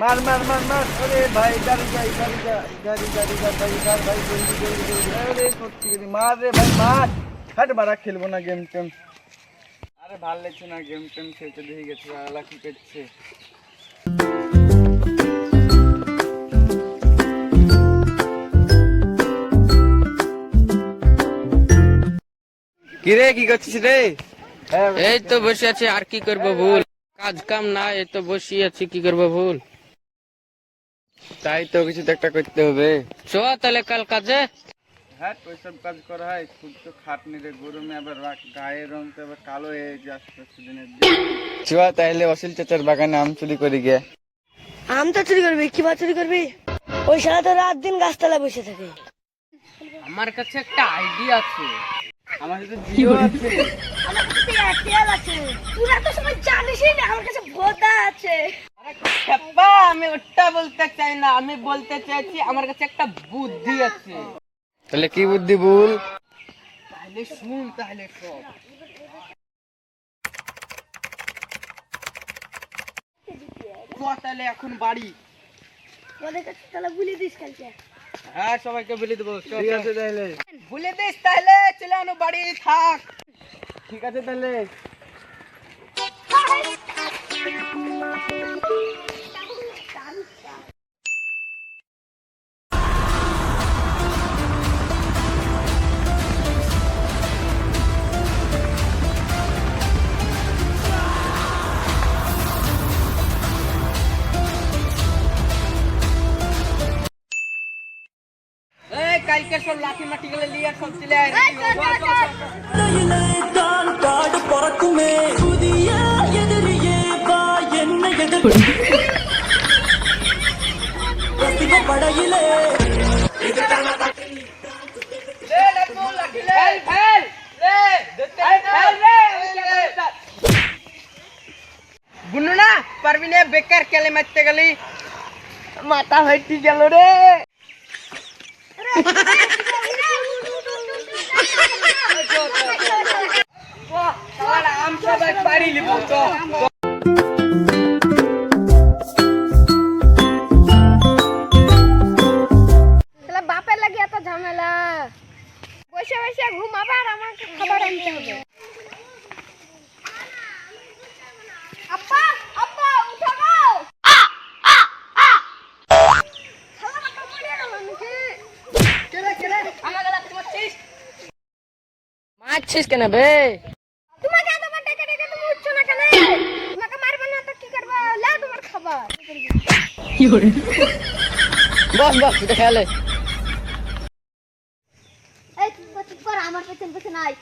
মার মার মার মার। আরে ভাই গাড়ি যাই গাড়ি যা গাড়ি গাড়ি যা ভাই গাড়ি ভাই জলদি জলদি জলদি আরে সত্যি করে মার রে ভাই মার। হাট মারা খেলব না গেম টেম। আরে ভালো লাগছে না গেম টেম খেলতে দেখে গেছে আলা কি করছে কি রে কি করছিস রে? হ্যাঁ, এই তো বসে আছি আর কি করব ভুল। কাজ কাম না এই তো বসে আছি কি করব ভুল? তাই তো কিছু তো একটা করতে হবে। চ তাহলে কাল কাজে। হ্যাঁ ওইসব কাজ করা হয়। খুব তো খাটনি রে গরমে আবার গায়ের রং তো আবার কালো হয়ে যাচ্ছে দিনের দিন। চুয়া তাইলে অসিল চাচার বাগানে আম চুরি করে গিয়ে আম তো চুরি করবি কি বা চুরি করবি? ওই সারা তো রাত দিন গাছতলায় বসে থাকে। আমার কাছে একটা আইডিয়া আছে। আমার সাথে জিও আছে। আমার কাছে এয়ারটেল আছে। তোরা তো সবাই জানিসই না আমার কাছে ভোদা আছে। খেপা আমি ওটা বলতে চাই না আমি বলতে চাইছি আমার কাছে একটা বুদ্ধি আছে। তাহলে কি বুদ্ধি বল তাহলে শুন তাহলে সব তাহলে এখন বাড়ি। তাহলে বলে দিস কালকে। হ্যাঁ সবাইকে বলে দেবো ঠিক আছে তাহলে। ভুলে দিস তাহলে চলে আনো বাড়ি থাক। ঠিক আছে তাহলে। কালকে সব লাঠি মাটি গেলে লিয়ে সব না পারবি না বেকার কেলে মারতে গেলি? মাথা হইতে গেল রে। আম সবাই পারি লিব ঝামেলা। বসে বসে ঘুমাবে আর আমাকে খাবার আনতে হবে। উঠো? মারছিস কেন বে? তোমাকে এতবার ডেকে ডেকে তুমি উঠছো না কেন? তোমাকে মারবে না তো কি করব? লে তোমার খাবার। বস তুমি বসে পর আমার পেছন পেছন আয়।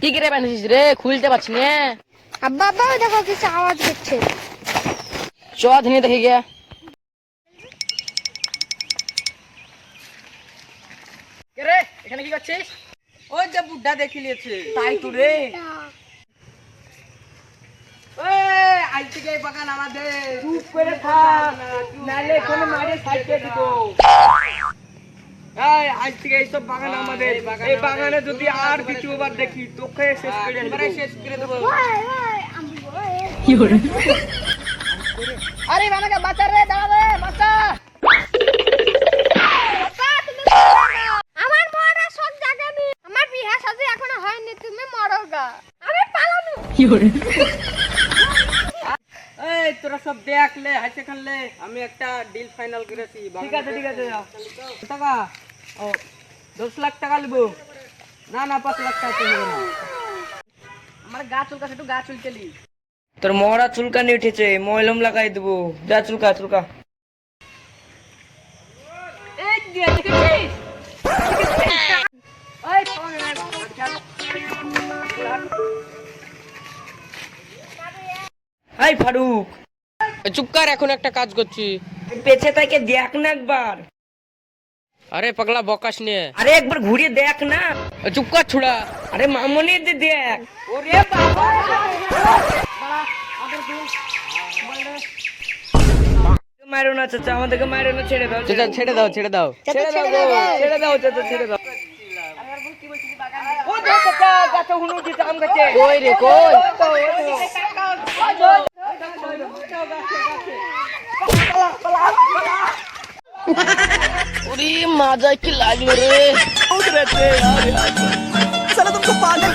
কি করে বানিয়েছিস রে? খুলতে পারছি না। আব্বা আব্বা দেখো কিছু আওয়াজ হচ্ছে চ ধনিয়ে দেখে গিয়া। রে? এখানে কি করছিস? ওই যে বুদ্ধা দেখি লিয়েছে তাই তো রে। বাগান আমাদের। চুপ করে থাক নাহলে এখানে মারে সাইডে দিব। এই, আজ থেকে এইসব বাগান আমাদের। এই বাগানে যদি আর কিছু বার দেখি তোকে শেষ করে দেবো। শেষ করে দেবো। আরে বাঁচা রে দাঁড়া রে বাঁচা মরো। আমার শখ জাগেনি আমার বিয়ে সাথে এখনও হয়নি তুমি মরো গা। আমি পালানো এই তোরা সব দেখলে হাসে খানলে আমি একটা ডিল ফাইনাল করেছি ঠিক আছে ঠিক আছে। টাকা? ও দশ লাখ টাকা নেব না না পাঁচ লাখ টাকা হবে না। আমার গা চুলকাছে একটু গা চুলকেলি। তোর মহড়া চুলকানি উঠেছে ময়লম লাগাই দেবো। যা চুলকা চুলকা। এই ফারুক। চুপ কর এখন একটা কাজ করছি। পেছে তাকে দেখ না একবার। আরে পাগলা বকাস নিয়ে। আরে একবার ঘুরে দেখ না। চুপ কর ছুড়া। আরে মামনি দে দেখ। ওরে বাবা। মারো না চাচা আমাদেরকে মারো না ছেড়ে দাও চাচা ছেড়ে দাও ছেড়ে দাও। ছেড়ে দাও ছেড়ে দাও চাচা ছেড়ে দাও। কই রে কই? मज़ा की लाग रे यार यार। चलो तुमको पागल